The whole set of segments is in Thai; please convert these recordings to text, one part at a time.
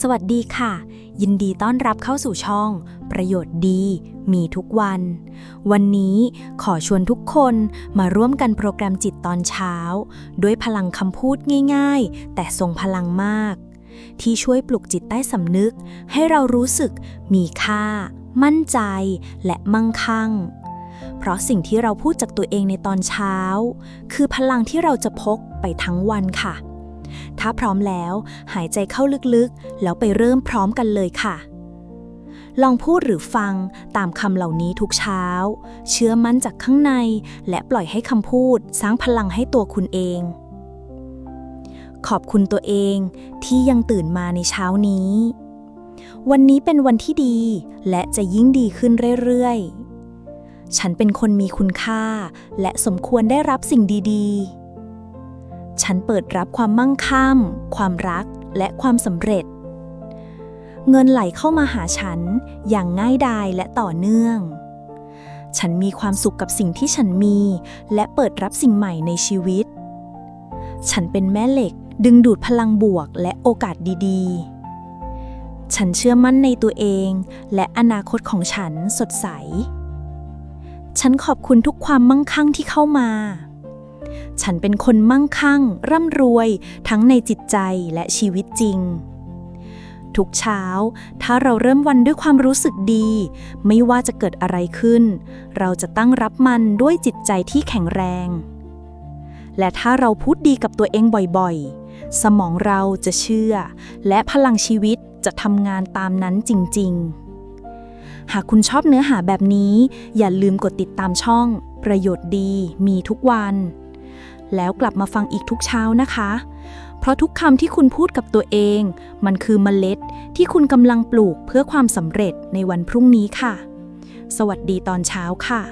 สวัสดีค่ะ ยินดีต้อนรับเข้าสู่ช่อง ประโยชน์ดี มีทุกวัน วันนี้ขอชวนทุกคนมาร่วมกันโปรแกรมจิตตอนเช้า ด้วยพลังคำพูดง่าย ๆ แต่ทรงพลังมาก ที่ช่วยปลุกจิตใต้สำนึก ให้เรารู้สึกมีค่า มั่นใจ และมั่งคั่ง เพราะสิ่งที่เราพูดจากตัวเองในตอนเช้า คือพลังที่เราจะพกไปทั้งวันค่ะ ถ้าพร้อมแล้ว หายใจเข้าลึกๆ แล้วไปเริ่มพร้อมกันเลยค่ะ ลองพูดหรือฟังตามคำเหล่านี้ทุกเช้า เชื่อมั่นจากข้างใน และปล่อยให้คำพูดสร้างพลังให้ตัวคุณเอง ขอบคุณตัวเองที่ยังตื่นมาในเช้านี้ วันนี้เป็นวันที่ดี และจะยิ่งดีขึ้นเรื่อยๆ ฉันเป็นคนมีคุณค่า และสมควรได้รับสิ่งดี ๆ ฉันเปิดรับความมั่งคั่ง ความรัก และความสำเร็จ เงินไหลเข้ามาหาฉันอย่างง่ายดายและต่อเนื่อง ฉันมีความสุขกับสิ่งที่ฉันมี และเปิดรับสิ่งใหม่ในชีวิต ฉันเป็นแม่เหล็กดึงดูดพลังบวกและโอกาสดีๆ ฉันเชื่อมั่นในตัวเอง และอนาคตของฉันสดใส ฉันขอบคุณทุกความมั่งคั่งที่เข้ามา ฉันเป็นคนมั่งคั่ง ร่ำรวย ทั้งในจิตใจและชีวิตจริง ทุกเช้า ถ้าเราเริ่มวันด้วยความรู้สึกดี ไม่ว่าจะเกิดอะไรขึ้น เราจะตั้งรับมันด้วยจิตใจที่แข็งแรง และถ้าเราพูดดีกับตัวเองบ่อยๆ สมองเราจะเชื่อ และพลังชีวิตจะทำงานตามนั้นจริง ๆหากคุณชอบเนื้อหาแบบนี้ อย่าลืมกดติดตามช่อง ประโยชน์ดีมีทุกวัน แล้วกลับมาฟังอีกทุกเช้านะคะ เพราะทุกคำที่คุณพูดกับตัวเอง มันคือเมล็ดที่คุณกำลังปลูกเพื่อความสำเร็จในวันพรุ่งนี้ค่ะ สวัสดีตอนเช้าค่ะ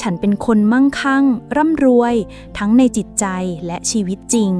ฉันเป็นคนมั่งคั่ง ร่ำรวย ทั้งในจิตใจและชีวิตจริง